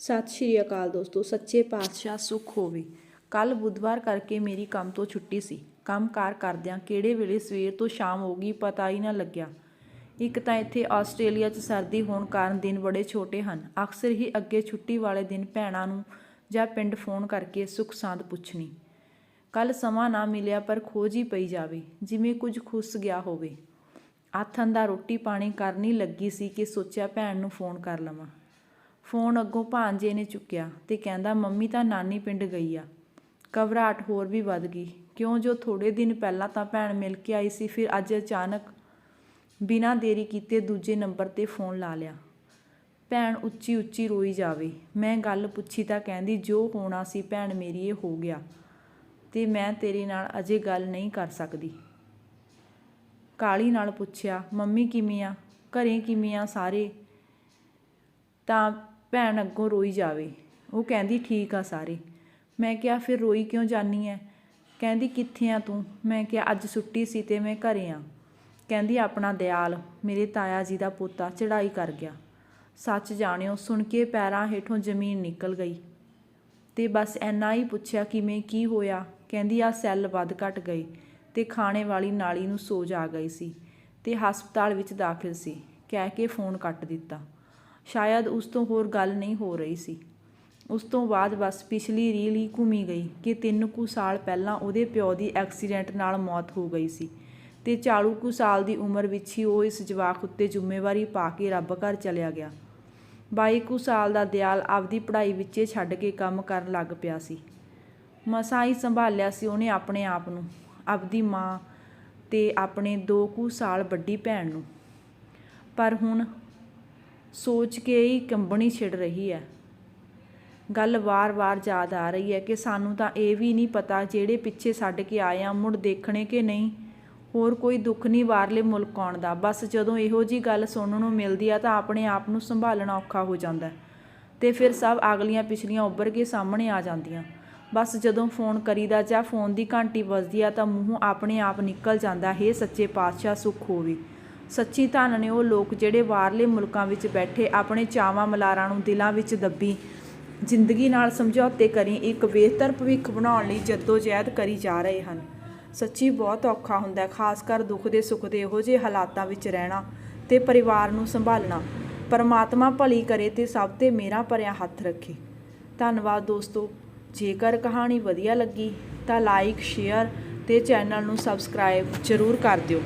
ਸਤਿ ਸ਼੍ਰੀ ਅਕਾਲ ਦੋਸਤੋ, ਸੱਚੇ ਪਾਤਸ਼ਾਹ ਸੁਖ ਹੋਵੇ। ਕੱਲ ਬੁੱਧਵਾਰ ਕਰਕੇ ਮੇਰੀ ਕੰਮ ਤੋਂ ਛੁੱਟੀ ਸੀ। ਕੰਮ ਕਾਰ ਕਰਦਿਆਂ ਕਿਹੜੇ ਵੇਲੇ ਸਵੇਰ ਤੋਂ ਸ਼ਾਮ ਹੋ ਗਈ ਪਤਾ ਹੀ ਨਾ ਲੱਗਿਆ। ਇੱਕ ਤਾਂ ਇੱਥੇ ਆਸਟ੍ਰੇਲੀਆ 'ਚ ਸਰਦੀ ਹੋਣ ਕਾਰਨ ਦਿਨ ਬੜੇ ਛੋਟੇ ਹਨ। ਅਕਸਰ ਹੀ ਅੱਗੇ ਛੁੱਟੀ ਵਾਲੇ ਦਿਨ ਭੈਣਾਂ ਨੂੰ ਜਾਂ ਪਿੰਡ ਫੋਨ ਕਰਕੇ ਸੁੱਖ ਸਾਂਦ ਪੁੱਛਣੀ। ਕੱਲ ਸਮਾਂ ਨਾ ਮਿਲਿਆ ਪਰ ਖੋਜ ਹੀ ਪਈ ਜਾਵੇ, ਜਿਵੇਂ ਕੁਝ ਖੁੱਸ ਗਿਆ ਹੋਵੇ। ਆਥਣ ਦਾ ਰੋਟੀ ਪਾਣੀ ਕਰਨੀ ਲੱਗੀ ਸੀ ਕਿ ਸੋਚਿਆ ਭੈਣ ਨੂੰ ਫੋਨ ਕਰ ਲਵਾਂ। ਫੋਨ ਅੱਗੋਂ ਭਾਂਜੇ ਨੇ ਚੁੱਕਿਆ ਤੇ ਕਹਿੰਦਾ, ਮੰਮੀ ਤਾਂ ਨਾਨੀ ਪਿੰਡ ਗਈ ਆ। ਘਬਰਾਹਟ ਹੋਰ ਵੀ ਵੱਧ ਗਈ। ਕਿਉਂ? ਜੋ ਥੋੜੇ ਦਿਨ ਪਹਿਲਾਂ ਤਾਂ ਭੈਣ ਮਿਲ ਕੇ ਆਈ ਸੀ, ਫਿਰ ਅੱਜ ਅਚਾਨਕ ਬਿਨਾਂ ਦੇਰੀ ਕੀਤੇ ਦੂਜੇ ਨੰਬਰ ਤੇ ਫੋਨ ਲਾ ਲਿਆ। ਭੈਣ ਉੱਚੀ ਉੱਚੀ ਰੋਈ ਜਾਵੇ। ਮੈਂ ਗੱਲ ਪੁੱਛੀ ਤਾਂ ਕਹਿੰਦੀ, ਜੋ ਹੋਣਾ ਸੀ ਭੈਣ ਮੇਰੀ, ਇਹ ਹੋ ਗਿਆ ਤੇ ਮੈਂ ਤੇਰੇ ਨਾਲ ਅਜੇ ਗੱਲ ਨਹੀਂ ਕਰ ਸਕਦੀ। ਕਾਲੀ ਨਾਲ ਪੁੱਛਿਆ, ਮੰਮੀ ਕਿਵੇਂ ਆ? ਘਰੇ ਕਿਵੇਂ ਆ ਸਾਰੇ? ਤਾਂ ਭੈਣ ਅੱਗੋਂ ਰੋਈ ਜਾਵੇ। ਉਹ ਕਹਿੰਦੀ, ਠੀਕ ਆ ਸਾਰੇ। ਮੈਂ ਕਿਹਾ, ਫਿਰ ਰੋਈ ਕਿਉਂ ਜਾਨੀ ਐ? ਕਹਿੰਦੀ, ਕਿੱਥੇ ਆ ਤੂੰ? ਮੈਂ ਕਿਹਾ, ਅੱਜ ਛੁੱਟੀ ਸੀ ਤੇ ਮੈਂ ਘਰੇ ਆ। ਕਹਿੰਦੀ, ਆਪਣਾ ਦਿਆਲ, ਮੇਰੇ ਤਾਇਆ ਜੀ ਦਾ ਪੋਤਾ ਚੜਾਈ ਕਰ ਗਿਆ। ਸੱਚ ਜਾਣਿਓ, ਸੁਣ ਕੇ ਪੈਰਾਂ ਹੇਠੋਂ ਜ਼ਮੀਨ ਨਿਕਲ ਗਈ ਤੇ ਬਸ ਐਨਾ ਹੀ ਪੁੱਛਿਆ, ਕਿਵੇਂ, ਕੀ ਹੋਇਆ? ਕਹਿੰਦੀ ਆ ਸੈੱਲ ਵੱਧ ਘਟ ਗਏ ਤੇ ਖਾਣੇ ਵਾਲੀ ਨਾਲੀ ਨੂੰ ਸੋਜ ਆ ਗਈ ਸੀ ਤੇ ਹਸਪਤਾਲ ਵਿੱਚ ਦਾਖਲ ਸੀ। ਕਹਿ ਕੇ ਫੋਨ ਕੱਟ ਦਿੱਤਾ। ਸ਼ਾਇਦ ਉਸ ਤੋਂ ਹੋਰ ਗੱਲ ਨਹੀਂ ਹੋ ਰਹੀ ਸੀ। ਉਸ ਤੋਂ ਬਾਅਦ ਬਸ ਪਿਛਲੀ ਰੀਲ ਹੀ ਘੁੰਮੀ ਗਈ ਕਿ ਤਿੰਨ ਕੁ ਸਾਲ ਪਹਿਲਾਂ ਉਹਦੇ ਪਿਓ ਦੀ ਐਕਸੀਡੈਂਟ ਨਾਲ ਮੌਤ ਹੋ ਗਈ ਸੀ ਤੇ 40 ਕੁ ਸਾਲ ਦੀ ਉਮਰ ਵਿੱਚ ਹੀ ਉਹ ਇਸ ਜਵਾਕ ਉੱਤੇ ਜ਼ਿੰਮੇਵਾਰੀ ਪਾ ਕੇ ਰੱਬ ਘਰ ਚਲਿਆ ਗਿਆ। 22 ਕੁ ਸਾਲ ਦਾ ਦਿਆਲ ਆਪਦੀ ਪੜ੍ਹਾਈ ਵਿੱਚੇ ਛੱਡ ਕੇ ਕੰਮ ਕਰਨ ਲੱਗ ਪਿਆ ਸੀ। ਮਸਾਂ ਹੀ ਸੰਭਾਲਿਆ ਸੀ ਉਹਨੇ ਆਪਣੇ ਆਪ ਨੂੰ, ਆਪਦੀ ਮਾਂ ਤੇ ਆਪਣੇ 2 ਕੁ ਸਾਲ ਵੱਡੀ ਭੈਣ ਨੂੰ। ਪਰ ਹੁਣ ਸੋਚ ਕੇ ਹੀ ਕੰਬਣੀ ਛਿੜ ਰਹੀ ਹੈ। ਗੱਲ ਵਾਰ-ਵਾਰ ਯਾਦ ਆ ਰਹੀ ਹੈ ਕਿ ਸਾਨੂੰ ਤਾਂ ਇਹ ਵੀ ਨਹੀਂ ਪਤਾ ਜਿਹੜੇ ਪਿੱਛੇ ਛੱਡ ਕੇ ਆਏ ਆ ਮੁੜ ਦੇਖਣੇ ਕਿ ਨਹੀਂ। ਹੋਰ ਕੋਈ ਦੁੱਖ ਨਹੀਂ, ਬਾਹਰਲੇ ਮੁਲਕ ਆਉਣ ਦਾ। ਬਸ ਜਦੋਂ ਇਹੋ ਜੀ ਗੱਲ ਸੁਣਨ ਨੂੰ ਮਿਲਦੀ ਆ ਤਾਂ ਆਪਣੇ ਆਪ ਨੂੰ ਸੰਭਾਲਣਾ ਔਖਾ ਹੋ ਜਾਂਦਾ ਹੈ। ਤੇ ਫਿਰ ਸਭ ਅਗਲੀਆਂ ਪਿਛਲੀਆਂ ਉੱਭਰ ਕੇ ਸਾਹਮਣੇ ਆ ਜਾਂਦੀਆਂ। ਬਸ ਜਦੋਂ ਫੋਨ ਕਰੀਦਾ ਜਾਂ ਫੋਨ ਦੀ ਘੰਟੀ ਵੱਜਦੀ ਆ ਤਾਂ ਮੂੰਹ ਆਪਣੇ ਆਪ ਨਿਕਲ ਜਾਂਦਾ, ਹੈ ਸੱਚੇ ਪਾਤਸ਼ਾਹ, ਸੁਖ ਹੋਵੇ। ਸੱਚੀ ਧਨ ਨੇ ਉਹ ਲੋਕ ਜਿਹੜੇ ਬਾਹਰਲੇ ਮੁਲਕਾਂ ਵਿੱਚ ਬੈਠੇ ਆਪਣੇ ਚਾਵਾਂ ਮਲਾਰਾਂ ਨੂੰ ਦਿਲਾਂ ਵਿੱਚ ਦੱਬੀ, ਜ਼ਿੰਦਗੀ ਨਾਲ ਸਮਝੌਤੇ ਕਰੀ, ਇੱਕ ਬਿਹਤਰ ਭਵਿੱਖ ਬਣਾਉਣ ਲਈ ਜਦੋਜਹਿਦ ਕਰੀ ਜਾ ਰਹੇ ਹਨ। ਸੱਚੀ ਬਹੁਤ ਔਖਾ ਹੁੰਦਾ ਖਾਸ ਕਰ ਦੁੱਖ ਦੇ ਸੁੱਖ ਦੇ ਇਹੋ ਜਿਹੇ ਹਾਲਾਤਾਂ ਵਿੱਚ ਰਹਿਣਾ ਤੇ ਪਰਿਵਾਰ ਨੂੰ ਸੰਭਾਲਣਾ। ਪਰਮਾਤਮਾ ਭਲੀ ਕਰੇ ਤੇ ਸਭ ਤੇ ਮੇਰਾ ਭਰਿਆ ਹੱਥ ਰੱਖੇ। ਧੰਨਵਾਦ ਦੋਸਤੋ, ਜੇਕਰ ਕਹਾਣੀ ਵਧੀਆ ਲੱਗੀ ਤਾਂ ਲਾਈਕ ਸ਼ੇਅਰ ਤੇ ਚੈਨਲ ਨੂੰ ਸਬਸਕ੍ਰਾਈਬ ਜ਼ਰੂਰ ਕਰ ਦਿਓ।